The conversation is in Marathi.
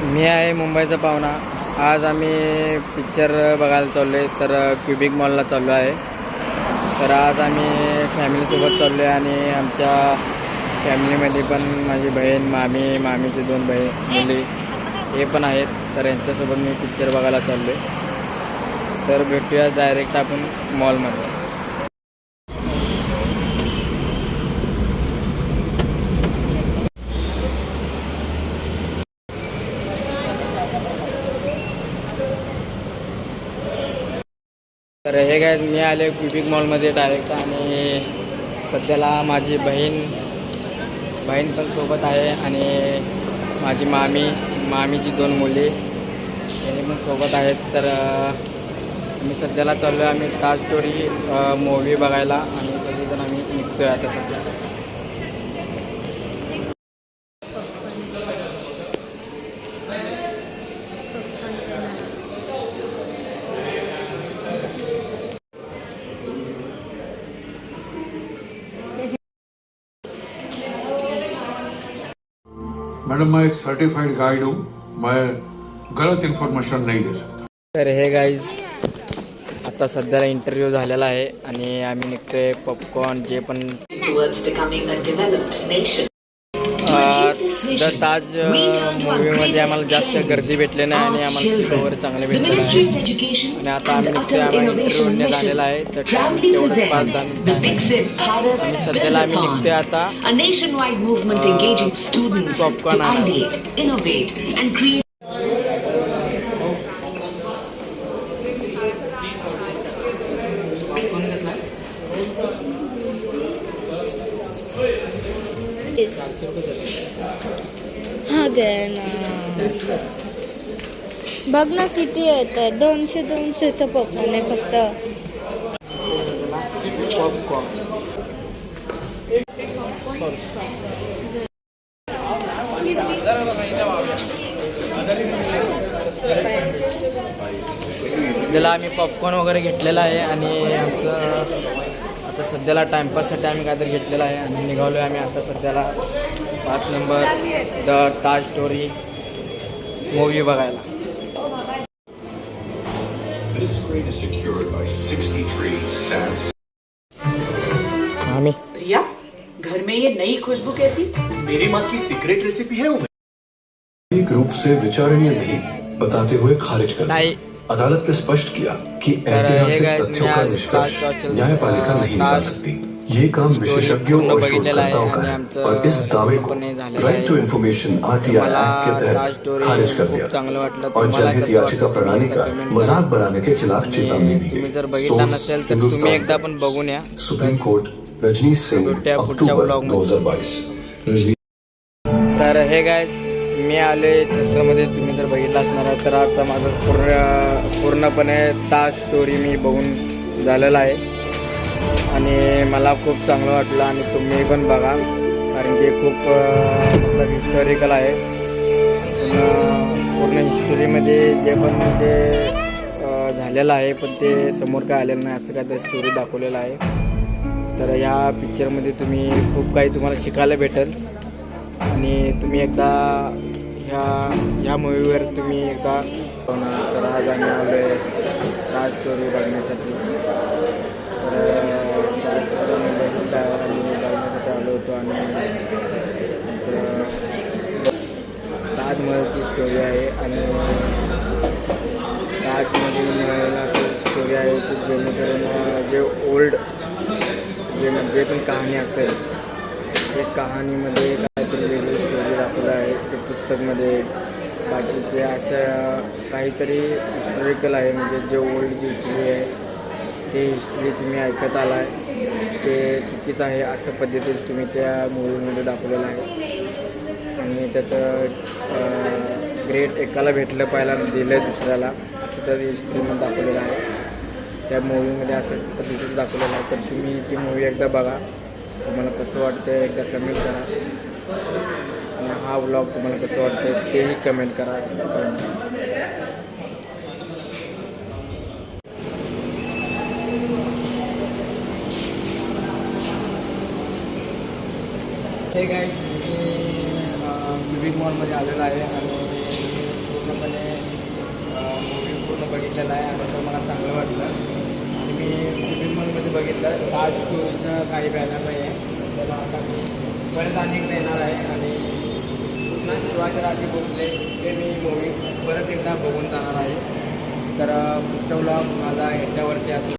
मी आहे मुंबईचा पाहुणा. आज आम्ही पिक्चर बघायला चाललो आहे तर क्युबिक मॉलला चाललो आहे. तर आज आम्ही फॅमिलीसोबत चाललो आहे आणि आमच्या फॅमिलीमध्ये पण माझी बहीण मामी मामीची दोन बहीण मुली हे पण आहेत. तर यांच्यासोबत मी पिक्चर बघायला चाललो आहे तर भेटूया डायरेक्ट आपण मॉलमध्ये तर हे काय मी आले क्युबिक मॉलमध्ये डायरेक्ट आणि सध्याला माझी बहीण बहीण पण सोबत आहे आणि माझी मामी मामीची दोन मुली यांनी पण सोबत आहेत. तर मी सध्याला चाललो आहे आम्ही ताजतोडी मूवी बघायला आणि सगळेजण आम्ही निघतो आहे आता सध्या. मैडम मैं एक सर्टिफाइड गाइड हूँ मैं गलत इन्फॉर्मेशन नहीं दे सकता तर हे गाईज आता सध्याला इंटरव्ह्यू झालेला आहे आणि आम्ही निघतोय पॉपकॉर्न जे पण towards becoming a developed nation. तर ताज मूवीमध्ये आम्हाला जास्त गर्दी भेटली नाही आणि आम्हाला सीटोवर चांगले भेटले आणि आता आम्ही रोडने झालेला आहे. तर पाच आणि सध्याला आम्ही निघतोय आता. पॉपकॉर्न आहे create. हा गे ना बघ ना किती येत आहे दोनशे दोनशेचं पॉपकॉर्न आहे फक्त पॉपकॉर्न सध्याला आम्ही पॉपकॉर्न वगैरे घेतलेला आहे आणि आमचं आता सध्याला टाईमपाससाठी आम्ही काहीतरी घेतलेलं आहे आणि निघालो आहे आम्ही आता सध्याला पाच number the Taj story movie बघायला. This screen is secured by 63 SATs. आम्ही. प्रिया घर में ये नई खुशबू कैसी? मेरी माँ की सीक्रेट रेसिपी है वो एक रूप से विचारणीय नहीं बताते हुए खारिज कर नाही अदालत ने स्पष्ट किया कि तर हे ऐतिहासिक guys, तथ्यों मी का आज निष्कर्ष ताज टॉर्चल- न्यायपालिका अ, नहीं निकाल ताज सकती ये काम विशेषज्ञों पूर्ण और बघितलेलं आहे शोधकर्ताओं का आणि है आमचं और इस दावे को पण हे झालेलं राइट टू आहे. इन्फॉर्मेशन आरटीआई मला एक्ट के ताज तहत स्टोरी खारिज कर खूप दिया चांगलं वाटलं और तुम्हाला जनहित कसं याचिका वाटलं प्रणाली तुम्ही का comment मजाक करा. बनाने के खिलाफ चेतावनी आणि दी तुम्ही जर गई बघितला सोर्स नसेल तर तुम्ही हिंदुस्तान एकदा पण बघून या सुप्रीम कोर्ट रजनीश सिंह भेटूया पुढच्या अक्टूबर vlog मध्ये. 2022 रजनी तर हे काय मी आले चित्रामध्ये तुम्ही जर बघितलं असणार तर आता माझं पूर्ण पूर्णपणे ताज स्टोरी मी बघून झालेला आहे. आणि मला खूप चांगलं वाटलं आणि तुम्ही पण बघा कारण की खूप मतलब हिस्टॉरिकल आहे. पूर्ण हिस्टोरीमध्ये जे पण म्हणजे झालेलं आहे पण ते समोर काय आलेलं नाही असं काहीतरी स्टोरी दाखवलेलं आहे. तर ह्या पिक्चरमध्ये तुम्ही खूप काही तुम्हाला शिकायला भेटेल. आणि तुम्ही एकदा ह्या ह्या मूवीवर तुम्ही एकदा तर आज आम्ही आलो आहे राज स्टोरी बघण्यासाठी? तर बघण्यासाठी आलो होतो आणि ताजमहलची स्टोरी आहे आणि ताजमहल असं स्टोरी आहे की जेणेकरून जे ओल्ड जे जे पण कहाणी असेल ते कहाणीमध्ये काहीतरी वेगळी स्टोरी दाखवलं आहे ते पुस्तकमध्ये बाकीचे असं काहीतरी हिस्टॉरिकल आहे म्हणजे जे ओल्ड जी हिस्ट्री आहे ते हिस्ट्री तुम्ही ऐकत आला आहे ते चुकीचं आहे असं पद्धतीचं तुम्ही त्या मूवीमध्ये दाखवलेलं आहे. आणि त्याचं ग्रेट एकाला भेटलं पहिला दिलं दुसऱ्याला असं त्या हिस्ट्रीमध्ये दाखवलेलं आहे. त्या मूवीमध्ये असं पद्धतीचं दाखवलेलं आहे. तर तुम्ही ती मूवी एकदा बघा तुम्हाला कसं वाटतं एकदा कमेंट करा. आणि हा ब्लॉग तुम्हाला कसं वाटतं तेही कमेंट करा. हे काय मी बिग मॉलमध्ये आलेलो आहे आणि पूर्णपणे मूवी पूर्ण बघितलेला आहे आणि तो मला चांगलं वाटलं. आणि मी सिनेमा मॉलमध्ये बघितलं. ताज टूरचं काही बॅनर नाही आहे त्याला आता मी परत अनेकदा येणार आहे. आणि पुन्हा शिवाजीराजे भोसले हे मी मूवी परत एकदा बघून जाणार आहे. तर पुढचा व्लॉग माझा ह्याच्यावरती असेल.